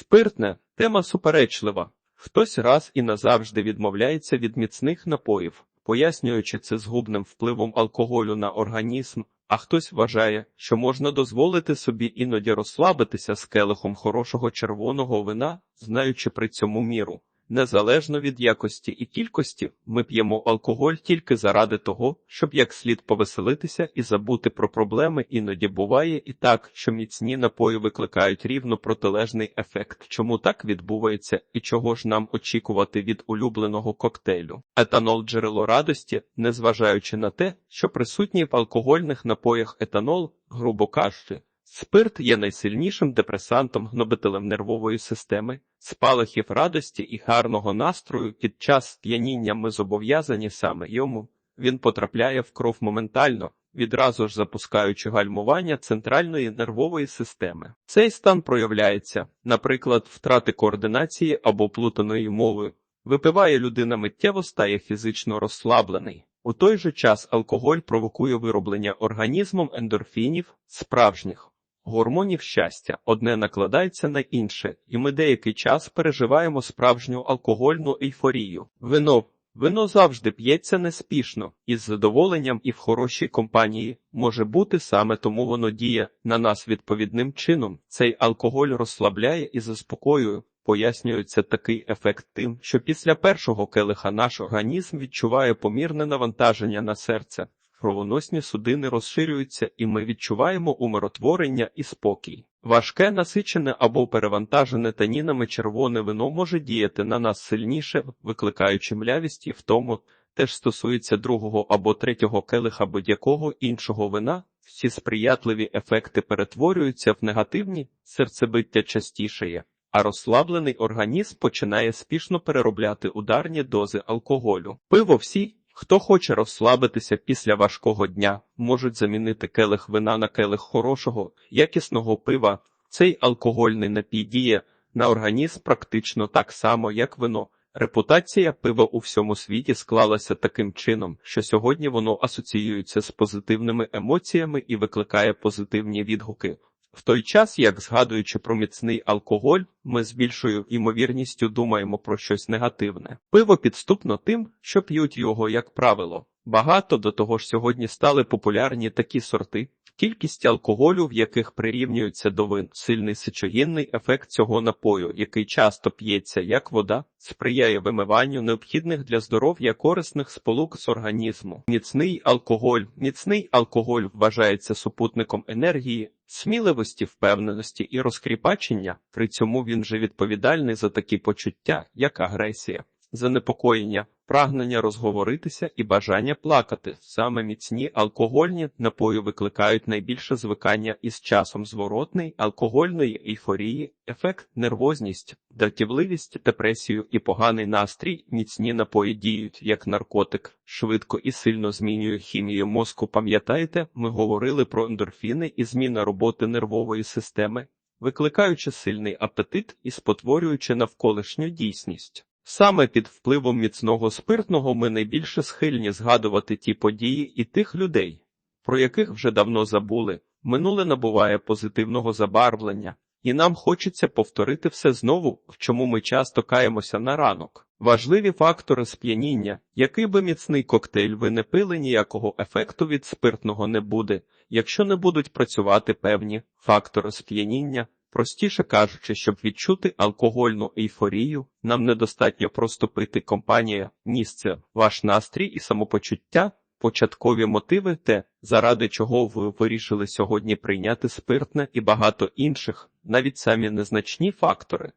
Спиртне тема суперечлива. Хтось раз і назавжди відмовляється від міцних напоїв, пояснюючи це згубним впливом алкоголю на організм, а хтось вважає, що можна дозволити собі іноді розслабитися з келихом хорошого червоного вина, знаючи при цьому міру. Незалежно від якості і кількості, ми п'ємо алкоголь тільки заради того, щоб як слід повеселитися і забути про проблеми. Іноді буває і так, що міцні напої викликають рівно протилежний ефект. Чому так відбувається і чого ж нам очікувати від улюбленого коктейлю? Етанол джерело радості, незважаючи на те, що присутній в алкогольних напоях етанол, грубо кажучи, Спирт є найсильнішим депресантом гнобителем нервової системи, спалахів радості і гарного настрою під час п'яніння ми зобов'язані саме йому. Він потрапляє в кров моментально, відразу ж запускаючи гальмування центральної нервової системи. Цей стан проявляється, наприклад, втрати координації або плутаної мови. Випиває людина миттєво стає фізично розслаблений. У той же час алкоголь провокує вироблення організмом ендорфінів, справжніх гормонів щастя. Одне накладається на інше, і ми деякий час переживаємо справжню алкогольну ейфорію. Вино Вино завжди п'ється неспішно, із задоволенням і в хорошій компанії. Може бути саме тому воно діє на нас відповідним чином. Цей алкоголь розслабляє і заспокоює. Пояснюється такий ефект тим, що після першого келиха наш організм відчуває помірне навантаження на серце, кровоносні судини розширюються, і ми відчуваємо умиротворення і спокій. Важке, насичене або перевантажене танінами червоне вино може діяти на нас сильніше, викликаючи млявість і втому. Теж стосується другого або третього келиха будь-якого іншого вина. Всі сприятливі ефекти перетворюються в негативні, серцебиття частішає, а розслаблений організм починає спішно переробляти ударні дози алкоголю. Пиво всі, хто хоче розслабитися після важкого дня, можуть замінити келих вина на келих хорошого, якісного пива. Цей алкогольний напій діє на організм практично так само, як вино. Репутація пива у всьому світі склалася таким чином, що сьогодні воно асоціюється з позитивними емоціями і викликає позитивні відгуки. В той час, як згадуючи про міцний алкоголь, ми з більшою ймовірністю думаємо про щось негативне. Пиво підступно тим, що п'ють його, як правило. Багато до того ж сьогодні стали популярні такі сорти, кількість алкоголю, в яких прирівнюються до вин, сильний сечогінний ефект цього напою, який часто п'ється як вода, сприяє вимиванню необхідних для здоров'я корисних сполук з організму. Міцний алкоголь. Міцний алкоголь вважається супутником енергії, сміливості, впевненості і розкріпачення. При цьому він же відповідальний за такі почуття, як агресія, занепокоєння, прагнення розговоритися і бажання плакати. Саме міцні алкогольні напої викликають найбільше звикання із часом зворотний алкогольної ейфорії, ефект, нервозність, дратівливість, депресію і поганий настрій. Міцні напої діють як наркотик, швидко і сильно змінює хімію мозку. Пам'ятаєте, ми говорили про ендорфіни і зміна роботи нервової системи, викликаючи сильний апетит і спотворюючи навколишню дійсність. Саме під впливом міцного спиртного ми найбільше схильні згадувати ті події і тих людей, про яких вже давно забули. Минуле набуває позитивного забарвлення, і нам хочеться повторити все знову, в чому ми часто каємося на ранок. Важливі фактори сп'яніння, який би міцний коктейль ви не пили, ніякого ефекту від спиртного не буде, якщо не будуть працювати певні фактори сп'яніння. Простіше кажучи, щоб відчути алкогольну ейфорію, нам недостатньо просто пити компанія, місце, ваш настрій і самопочуття, початкові мотиви, те, заради чого ви вирішили сьогодні прийняти спиртне і багато інших, навіть самі незначні фактори.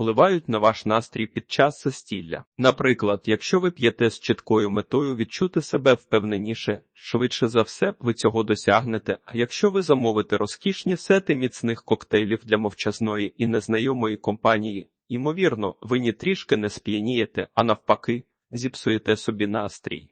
Впливають на ваш настрій під час застілля. Наприклад, якщо ви п'єте з чіткою метою відчути себе впевненіше, швидше за все ви цього досягнете. А якщо ви замовите розкішні сети міцних коктейлів для мовчазної і незнайомої компанії, ймовірно, ви ні трішки не сп'янієте, а навпаки, зіпсуєте собі настрій.